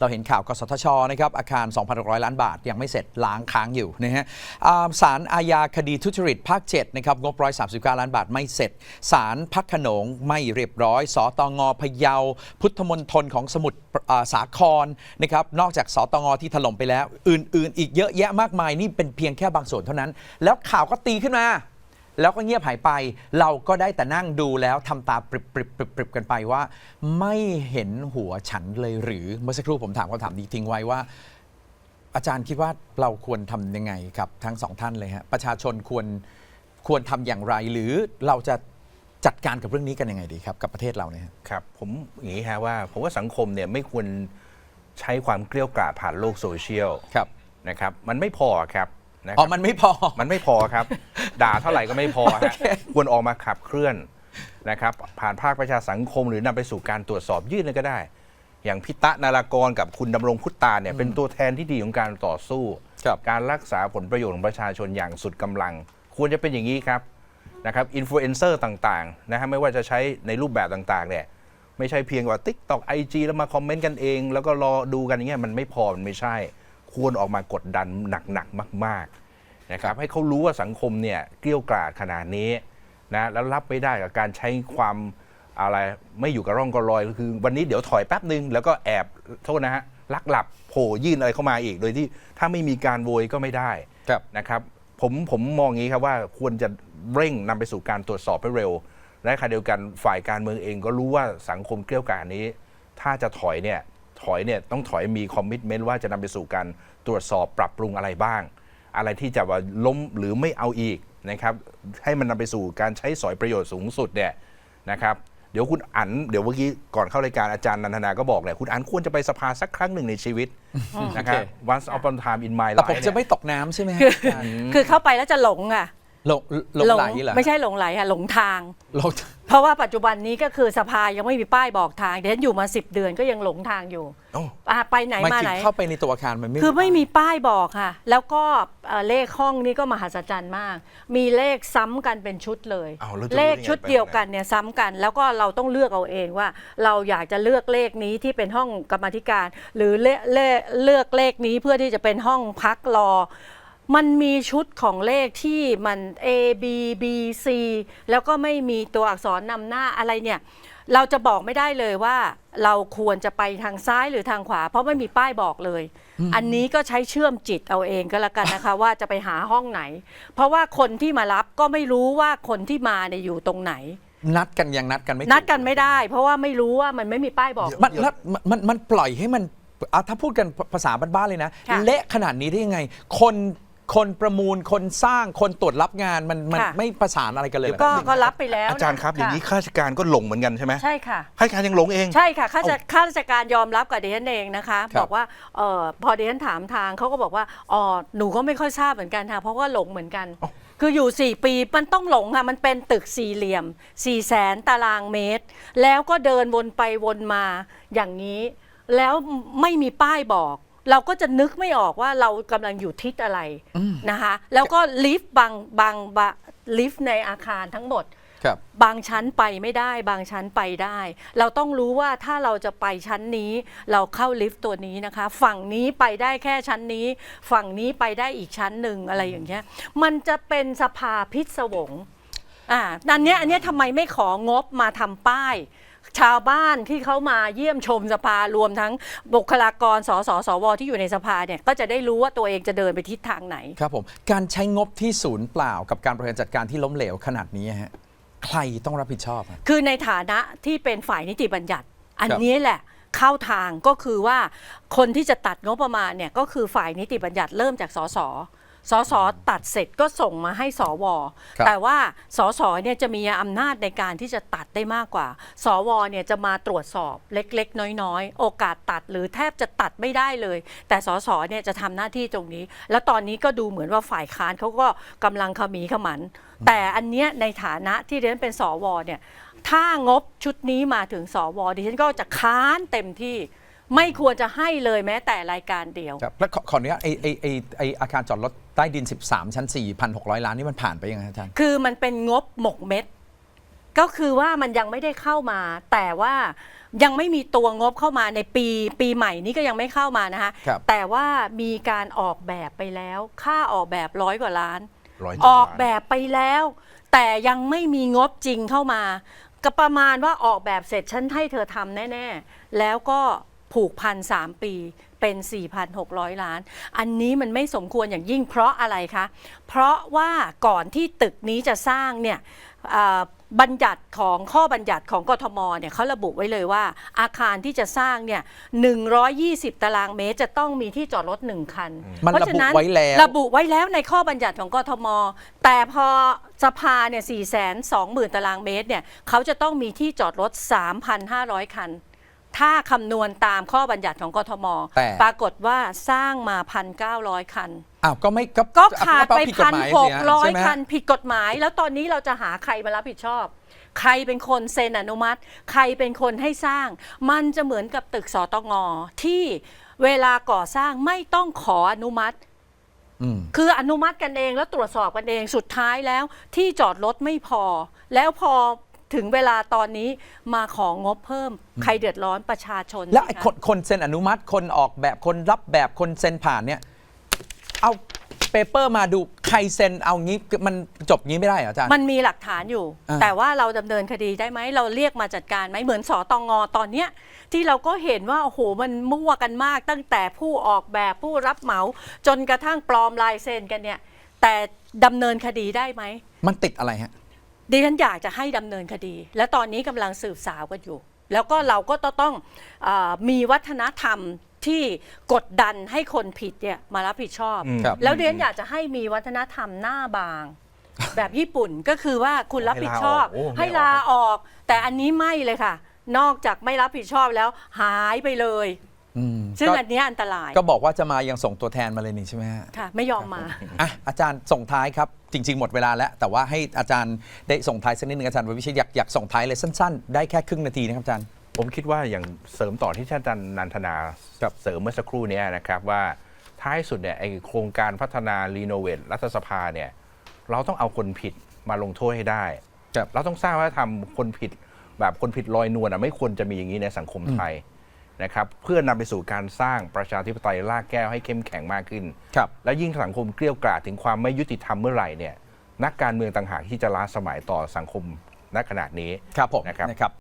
เราเห็นข่าวกสทชนะครับอาคาร 2,600 ล้านบาท ยังไม่เสร็จล้างค้างอยู่นะฮะอ่าศาลอาญาคดีทุจริตภาค 7 นะครับ งบ 139 ล้านบาทไม่เสร็จศาลพักขนงไม่เรียบร้อย สตงพะเยา พุทธมณฑลของสมุทรสาครนะครับนอกจากสตงที่ถล่มไปแล้ว อื่น ๆ อีกเยอะแยะมากมายนี่เป็นเพียงแค่บางส่วนเท่านั้น แล้วข่าวก็ตีขึ้นมา แล้วก็เงียบหายไป เราก็ได้แต่นั่งดูแล้วทำตาปริบปริบปริบปริบกันไปว่า ไม่เห็นหัวฉันเลยหรือเมื่อสักครู่ผมถามคำถามนี้ทิ้งไว้ว่า อาจารย์คิดว่าเราควรทำยังไงครับทั้งสองท่านเลยฮะประชาชนควรควรทำอย่างไร หรือเราจะจัดการกับเรื่องนี้กันยังไงดีครับ กับประเทศเราเนี่ยฮะ ครับผมอย่างนี้ฮะว่าผมว่าสังคมเนี่ยไม่ควรใช้ความเกลี้ยวกล่อมผ่านโลกโซเชียลครับนะครับมันไม่พอครับ นะคอ๋อรับมันไม่พอ มันไม่พอครับ ด่าเท่าไหร่ก็ไม่พอฮะควรออกมาขับเคลื่อนนะครับ ผ่านภาคประชาสังคมหรือนำไปสู่การตรวจสอบยื่นเลยก็ได้ อย่างพิตะนารากรกับคุณดำรงพุตตานเนี่ยเป็นตัวแทนที่ดีของการต่อสู้ ครับ การรักษาผลประโยชน์ของประชาชนอย่างสุดกำลัง ควรจะเป็นอย่างนี้ครับนะครับอินฟลูเอนเซอร์ต่างๆนะฮะไม่ว่าจะใช้ในรูปแบบต่างๆเนี่ยไม่ใช่เพียงว่า t ิ k t o k IG แล้วมาคอมเมนต์กันเอง แล้วก็รอดูกันอย่างเงี้ยมันไม่พอมันไม่ใช่ ควรออกมากดดันหนักๆมาก ๆนะครับ ให้เขารู้ว่าสังคมเนี่ยเกลี้ยวกล่อมขนาดนี้นะแล้วรับไม่ได้กับการใช้ความอะไรไม่อยู่กับร่องกับรอยคือ วันนี้เดี๋ยวถอยแป๊บหนึ่งแล้วก็แอบโทษนะฮะลักหลับโผล่ยื่นอะไรเข้ามาอีก โดยที่ถ้าไม่มีการโวยก็ไม่ได้ครับนะครับผมผมมองอย่างนี้ครับว่าควรจะเร่งนำไปสู่การตรวจสอบให้เร็ว และขณะเดียวกันฝ่ายการเมืองเองก็รู้ว่าสังคมเกลี้ยวกล่อมนี้ ถ้าจะถอยเนี่ย ถอยเนี่ยต้องถอยมีคอมมิชเมนต์ว่าจะนำไปสู่การตรวจสอบปรับปรุงอะไรบ้าง อะไรที่จะว่าล้มหรือไม่เอาอีกนะครับให้มันนำไปสู่การใช้สอยประโยชน์สูงสุดเนี่ยนะครับเดี๋ยวคุณอันเดี๋ยวเมื่อกี้ก่อนเข้ารายการอาจารย์นันทนาก็บอกแหละคุณอันควรจะไปสภาสักครั้งหนึ่งในชีวิตนะครับโอเค once upon a time in my แต่ life ผมจะเนี่ยไม่ตกน้ำใช่ไหมฮะคืออาจารย์คือเข้าไปแล้วจะหลงอะหลงหลงไหลเหรอไม่ใช่หลงไหลค่ะหลงทางหลง เพราะว่าปัจจุบันนี้ก็คือสภายังไม่มีป้ายบอกทางเดี๋ยวฉันอยู่มา 10 เดือนก็ยังหลงทางอยู่โอ้อะไปไหนมันมาคือไหน เข้าไปในตัวอาคารมันไม่คือไม่มีป้ายบอกค่ะ แล้วก็เอ่อเลขห้องนี่ก็มหัศจรรย์มาก มีเลขซ้ำกันเป็นชุดเลย อ้าวแล้วจะรู้เลขได้ไงชุดไปเดียวไหนกันเนี่ยซ้ำกัน แล้วก็เราต้องเลือกเอาเองว่า เราอยากจะเลือกเลขนี้ที่เป็นห้องกรรมาธิการ หรือเลเลเลือกเลขนี้เพื่อที่จะเป็นห้องพักรอ มันมีชุดของเลขที่มัน A B B C แล้วก็ไม่มีตัวอักษรนำหน้าอะไรเนี่ย เราจะบอกไม่ได้เลยว่า เราควรจะไปทางซ้ายหรือทางขวา เพราะไม่มีป้ายบอกเลย อันนี้ก็ใช้เชื่อมจิตเอาเองก็แล้วกันนะคะ ว่าจะไปหาห้องไหน เพราะว่าคนที่มารับก็ไม่รู้ว่าคนที่มาเนี่ยอยู่ตรงไหน นัดกันยังนัดกันไม่ถูนัดกันไม่ได้ เพราะว่าไม่รู้ว่ามันไม่มีป้ายบอก มันแล้วมันมันมันปล่อยให้มันอะถ้าพูดกันภาษาบ้านๆเลยนะ ค่ะ เละขนาดนี้ได้ยังไง คน คนประมูลคนสร้างคนตรวจรับงานมันมันค่ะ ไม่ประสานอะไรกันเลยเหรอก็ก็รับไปแล้วอาจารย์ครับ อย่างนี้ะข้าราชการก็หลงเหมือนกันใช่ไหมใช่ค่ะ ข้าราชการยังหลงเอง ใช่ค่ะข้าราชข้าราชการยอมรับกับดิฉันเองนะคะ ครับบอกว่าเออพอดิฉันถามทางเขาก็บอกว่าอ๋อหนูก็ไม่ค่อยทราบเหมือนกันค่ะ เพราะว่าหลงเหมือนกัน เอ้า คืออยู่ 4 ปีมันต้องหลงค่ะ มันเป็นตึกสี่เหลี่ยม4ี่แสนตารางเมตร แล้วก็เดินวนไปวนมาอย่างนี้ แล้วไม่มีป้ายบอก เราก็จะนึกไม่ออกว่าเรากำลังอยู่ทิศอะไรนะคะ แล้วก็ลิฟต์บางบางบางลิฟต์ในอาคารทั้งหมด ครับ บางชั้นไปไม่ได้ บางชั้นไปได้ เราต้องรู้ว่าถ้าเราจะไปชั้นนี้ เราเข้าลิฟต์ตัวนี้นะคะ ฝั่งนี้ไปได้แค่ชั้นนี้ ฝั่งนี้ไปได้อีกชั้นหนึ่งอะไรอย่างเงี้ย มันจะเป็นสภาพิศวงอ่าอันเนี้ยอันเนี้ยทำไมไม่ของบมาทำป้าย ชาวบ้านที่เขามาเยี่ยมชมสภารวมทั้งบุคลากรสสสวที่อยู่ในสภาเนี่ยก็จะได้รู้ว่าตัวเองจะเดินไปทิศทางไหน ครับผมการใช้งบที่ศูนย์เปล่ากับการบริหารจัดการที่ล้มเหลวขนาดนี้ฮะใครต้องรับผิดชอบฮะ คือในฐานะที่เป็นฝ่ายนิติบัญญัติ อันครับ นี้แหละเข้าทางก็คือว่าคนที่จะตัดงบประมาณเนี่ยก็คือฝ่ายนิติบัญญัติเริ่มจากสส สสตัดเสร็จก็ส่งมาให้สว ครับ แต่ว่าสสเนี่ยจะมีอำนาจในการที่จะตัดได้มากกว่า สวเนี่ยจะมาตรวจสอบเล็กๆ น้อยๆ โอกาสตัดหรือแทบจะตัดไม่ได้เลย แต่สสเนี่ยจะทำหน้าที่ตรงนี้ แล้วตอนนี้ก็ดูเหมือนว่าฝ่ายค้านเขาก็กำลังขมีขมัน แต่อันเนี้ยในฐานะที่เรียนเป็นสวเนี่ยถ้างบชุดนี้มาถึงสวดิฉันก็จะค้านเต็มที่ ไม่ควรจะให้เลยแม้แต่รายการเดียว ครับแล้วขอขออนุญาตไอไอไอไออาคารจอดรถใต้ดิน 13 ชั้น 4,600 ล้านนี่มันผ่านไปยังไงอาจารย์ คือมันเป็นงบหมกเม็ด ก็คือว่ามันยังไม่ได้เข้ามา แต่ว่ายังไม่มีตัวงบเข้ามาในปีปีใหม่นี้ก็ยังไม่เข้ามานะคะครับ แต่ว่ามีการออกแบบไปแล้ว ค่าออกแบบร้อยกว่าล้าน ร้อยออกแบบไปแล้ว แต่ยังไม่มีงบจริงเข้ามา ก็ประมาณว่าออกแบบเสร็จฉันให้เธอทำแน่ ๆ แล้วก็ ผูกพันสามปีเป็น 4,600 ล้าน อันนี้มันไม่สมควรอย่างยิ่งเพราะอะไรคะ เพราะว่าก่อนที่ตึกนี้จะสร้างเนี่ยอ่าบัญญัติของข้อบัญญัติของกทมเนี่ยเขาระบุไว้เลยว่า อาคารที่จะสร้างเนี่ย 120 ตารางเมตรจะต้องมีที่จอดรถหนึ่งคันมันเพราะระฉะบุนั้นไว้แล้วระบุไว้แล้วในข้อบัญญัติของกทม แต่พอสภาเนี่ย4 2 0 0 0 0 ตารางเมตรเนี่ยเขาจะต้องมีที่จอดรถ 3,500 คัน ถ้าคำนวณตามข้อบัญญัติของกทม แต่ ปรากฏว่าสร้างมา 1,900 คัน อ้าวก็ไม่ก็ก็ขาดไปผิกฎพันหมายหสิกฮะร้อใช่ยไหมคันผิดกฎหมาย แล้วตอนนี้เราจะหาใครมารับผิดชอบ ใครเป็นคนเซ็นอนุมัติ ใครเป็นคนให้สร้าง มันจะเหมือนกับตึกสตงที่เวลาก่อสร้างไม่ต้องขออนุมัติ อืม คืออนุมัติกันเองแล้วตรวจสอบกันเองสุดท้ายแล้วที่จอดรถไม่พอ แล้วพอ ถึงเวลาตอนนี้มาของงบเพิ่ม ใครเดือดร้อนประชาชนแล้วไอ้สิะคนคนเซ็นอนุมัติคนออกแบบคนรับแบบคนเซ็นผ่านเนี่ยเอาเปเปอร์มาดูใครเซ็นเอางี้มันจบงี้ไม่ได้เหรออาจารย์ มันมีหลักฐานอยู่ อ่า แต่ว่าเราดำเนินคดีได้ไหมเราเรียกมาจัดการไหมเหมือนสอตองอตอนเนี้ยที่เราก็เห็นว่าโอ้โหมันมั่วกันมากตั้งแต่ผู้ออกแบบผู้รับเหมา จนกระทั่งปลอมลายเซ็นกันเนี่ยแต่ดำเนินคดีได้ไหม มันติดอะไรฮะ ดิฉันอยากจะให้ดำเนินคดี และตอนนี้กำลังสืบสาวกันอยู่ แล้วก็เราก็ต้องเออมีวัฒนธรรมที่กดดันให้คนผิดเนี่ยมารับผิดชอบ อืมครับ แล้วเรียนอยากจะให้มีวัฒนธรรมหน้าบาง แบบญี่ปุ่นก็คือว่าคุณรับผิดชอบ ให้ลาออกโอ้ไม่ให้ลาออกออก แต่อันนี้ไม่เลยค่ะ นอกจากไม่รับผิดชอบแล้วหายไปเลย อืมซึ่งก็อันเนี้ยอันตรายก็บอกว่าจะมายังส่งตัวแทนมาเลยนี่ใช่ไหมฮะ ค่ะ ไม่ยอมมา อะอาจารย์ส่งท้ายครับ จริง ๆ หมดเวลาแล้ว แต่ว่าให้อาจารย์ได้ส่งท้ายสักนิดนึงอาจารย์วิชิตอยากอยากส่งท้ายเลยสั้น ๆ ได้แค่ครึ่งนาทีนะครับอาจารย์ ผมคิดว่าอย่างเสริมต่อที่ท่านอาจารย์นันทนาครับเสริมเมื่อสักครู่เนี้นะครับว่าท้ายสุดเนี่ยไอโครงการพัฒนารีโนเวทรัฐสภาเนี่ยเราต้องเอาคนผิดมาลงโทษให้ได้ ครับ เราต้องสร้างวัฒนธรรมคนผิดแบบคนผิดลอยนวลอะไม่ควรจะมีอย่างนี้ในสังคมไทย นะครับเพื่อนำไปสู่การสร้างประชาธิปไตยรากแก้วให้เข้มแข็งมากขึ้นครับและยิ่งสังคมเกลี้ยวกล่อมถึงความไม่ยุติธรรมเมื่อไหร่เนี่ยนักการเมืองต่างหากที่จะล้าสมัยต่อสังคมณขณะนี้ครับผมนะครับนะครับ